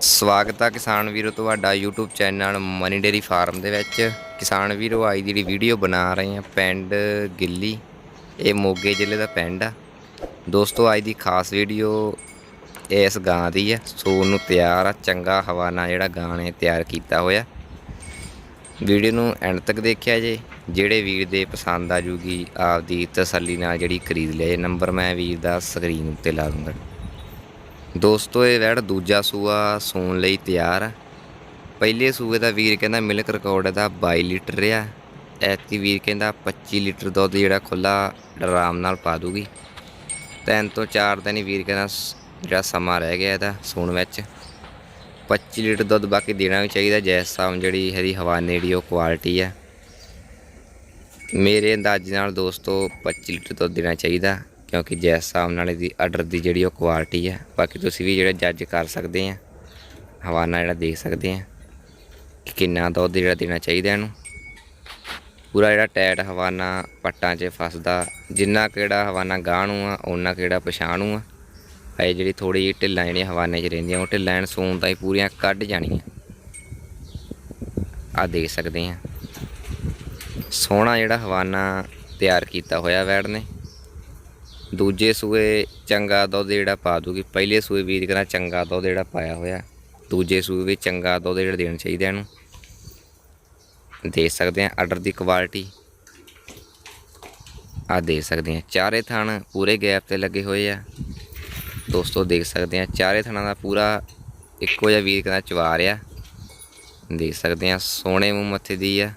ਸਵਾਗਤ ਆ ਕਿਸਾਨ ਵੀਰੋ ਤੁਹਾਡਾ YouTube channel Mani dairy farm ਦੇ ਵਿੱਚ। ਕਿਸਾਨ ਵੀਰੋ, ਅੱਜ ਦੀ ਜਿਹੜੀ ਵੀਡੀਓ ਬਣਾ ਰਹੇ ਆ ਪਿੰਡ ਗਿੱਲੀ। ਇਹ ਮੋਗੇ ਜ਼ਿਲ੍ਹੇ ਦਾ ਪਿੰਡ ਆ। ਦੋਸਤੋ, ਅੱਜ ਦੀ ਖਾਸ ਵੀਡੀਓ ਇਸ ਗਾਂ ਦੀ ਆ। ਸੂਣ ਨੂੰ ਤਿਆਰ ਆ, ਚੰਗਾ ਹਵਾ ਨਾਲ ਜਿਹੜਾ ਗਾਂ ਨੇ ਤਿਆਰ ਕੀਤਾ ਹੋਇਆ। ਵੀਡੀਓ ਨੂੰ ਐਂਡ ਤੱਕ ਦੇਖਿਆ ਜੇ। ਜਿਹੜੇ ਵੀਰ ਦੇ ਪਸੰਦ ਆ ਜੂਗੀ, ਆਪਦੀ ਤਸੱਲੀ ਨਾਲ ਜਿਹੜੀ ਖਰੀਦ ਲਿਆ ਜੇ। ਨੰਬਰ ਮੈਂ ਵੀਰ ਦਾ ਸਕਰੀਨ ਉੱਤੇ ਲਾ ਦੂੰਗਾ। ਦੋਸਤੋ, ਇਹ ਵੈੜ ਦੂਜਾ ਸੂਆ ਸੌਣ ਲਈ ਤਿਆਰ ਆ। ਪਹਿਲੇ ਸੂਏ ਦਾ ਵੀਰ ਕਹਿੰਦਾ, ਮਿਲਕ ਰਿਕਾਰਡ ਇਹਦਾ 22 ਲੀਟਰ ਆ ਐਤੀ ਵੀਰ ਕਹਿੰਦਾ 25 ਲੀਟਰ ਦੁੱਧ ਜਿਹੜਾ ਖੁੱਲਾ ਆਰਾਮ ਨਾਲ ਪਾ ਦੂਗੀ। ਤਿੰਨ ਤੋਂ ਚਾਰ ਦਿਨ ਹੀ ਵੀਰ ਕਹਿੰਦਾ ਜਿਹੜਾ ਸਮਾਂ ਰਹਿ ਗਿਆ ਇਹਦਾ ਸੂਣ ਵਿੱਚ। 25 ਲੀਟਰ ਦੁੱਧ ਬਾਕੀ ਦੇਣਾ ਵੀ ਚਾਹੀਦਾ, ਜੈਸ ਸਾਮ ਜਿਹੜੀ ਇਹਦੀ ਹਵਾਨੇ ਦੀ ਉਹ ਕੁਆਲਿਟੀ ਆ। ਮੇਰੇ ਅੰਦਾਜ਼ੇ ਨਾਲ ਦੋਸਤੋ 25 ਲੀਟਰ ਦੁੱਧ ਦੇਣਾ ਚਾਹੀਦਾ। ਕਿਉਂਕਿ ਜੈਸ ਹਿਸਾਬ ਨਾਲ ਇਹਦੀ ਆਰਡਰ ਦੀ ਜਿਹੜੀ ਉਹ ਕੁਆਲਿਟੀ ਹੈ ਬਾਕੀ ਤੁਸੀਂ ਵੀ ਜਿਹੜਾ ਜੱਜ ਕਰ ਸਕਦੇ ਆ, ਹਵਾਨਾ ਜਿਹੜਾ ਦੇਖ ਸਕਦੇ ਆ ਕਿ ਕਿੰਨਾ ਦੁੱਧ ਜਿਹੜਾ ਦੇਣਾ ਚਾਹੀਦਾ ਇਹਨੂੰ। ਪੂਰਾ ਜਿਹੜਾ ਟੈਟ ਹਵਾਨਾ ਪੱਟਾਂ 'ਚ ਫਸਦਾ, ਜਿੰਨਾ ਕਿਹੜਾ ਹਵਾਨਾ ਗਾਹ ਨੂੰ ਆ ਉਹਨਾਂ ਕਿਹੜਾ ਪਛਾਣੂ ਆ। ਇਹ ਜਿਹੜੀ ਥੋੜੀ ਜਿਹੀ ਢਿੱਲਾਂ ਜਿਹੜੀਆਂ ਹਵਾਨੇ 'ਚ ਰਹਿੰਦੀਆਂ, ਉਹ ਢਿੱਲਾਂ ਐਨ ਸੂਣ ਤਾਂ ਹੀ ਪੂਰੀਆਂ ਕੱਢ ਜਾਣੀਆਂ। ਆ ਦੇਖ ਸਕਦੇ ਆ। ਸੋਹਣਾ ਜਿਹੜਾ ਹਵਾਨਾ ਤਿਆਰ ਕੀਤਾ ਹੋਇਆ ਵੈੜ ਨੇ। ਦੂਜੇ ਸੂਏ ਚੰਗਾ ਦੁੱਧ ਜਿਹੜਾ ਪਾ ਦੂਗੀ, ਪਹਿਲੇ ਸੂਏ ਵੀਰ ਕਹਿੰਦਾ ਚੰਗਾ ਦੁੱਧ ਜਿਹੜਾ ਪਾਇਆ ਹੋਇਆ, ਦੂਜੇ ਸੂਏ ਵੀ ਚੰਗਾ ਦੁੱਧ ਜਿਹੜਾ ਦੇਣਾ ਚਾਹੀਦਾ ਇਹਨੂੰ। ਦੇ ਸਕਦੇ ਆ ਆਰਡਰ ਦੀ ਕੁਆਲਿਟੀ ਆ ਦੇ ਸਕਦੇ ਆ ਚਾਰੇ ਥਣ ਪੂਰੇ ਗੈਪ ਤੇ ਲੱਗੇ ਹੋਏ ਆ। ਦੋਸਤੋ ਦੇਖ ਸਕਦੇ ਆ ਚਾਰੇ ਥਣਾਂ ਦਾ ਪੂਰਾ ਇੱਕੋ ਜਿਹਾ ਵੀਰ ਕਹਿੰਦਾ ਚਵਾ ਰਿਹਾ ਦੇਖ ਸਕਦੇ ਆ ਸੋਹਣੇ ਮੂੰਹ ਮੱਥੇ ਦੀ ਆ।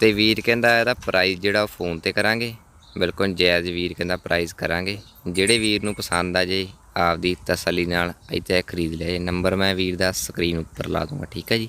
ਤੇ ਵੀਰ ਕਹਿੰਦਾ ਇਹਦਾ ਪ੍ਰਾਈਸ ਜਿਹੜਾ ਉਹ ਫੋਨ ਤੇ ਕਰਾਂਗੇ। ਬਿਲਕੁਲ ਜਾਇਜ਼ ਵੀਰ ਕਹਿੰਦਾ ਪ੍ਰਾਈਸ ਕਰਾਂਗੇ। ਜਿਹੜੇ ਵੀਰ ਨੂੰ ਪਸੰਦ ਆ ਜੇ, ਆਪਦੀ ਤਸੱਲੀ ਨਾਲ ਇੱਥੇ ਖਰੀਦ ਲਿਆ ਜੇ। ਨੰਬਰ ਮੈਂ ਵੀਰ ਦਾ ਸਕਰੀਨ ਉੱਪਰ ਲਾ ਦੂੰਗਾ, ਠੀਕ ਹੈ ਜੀ?